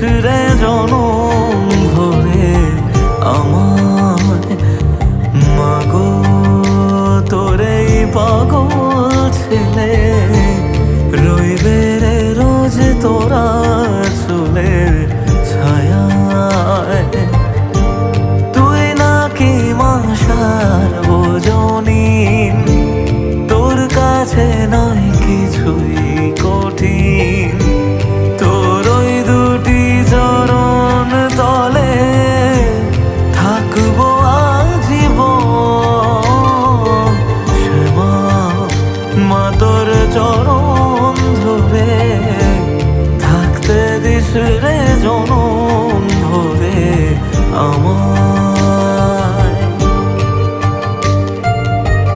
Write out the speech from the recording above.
রে জনম ধরে আমার মাগো তোরে পাগল ছেলে রইবে রে রোজ তোরা চুলের ছায়া করে চরণ ধরে থাকতে দিস রে জনম ধরে। আমার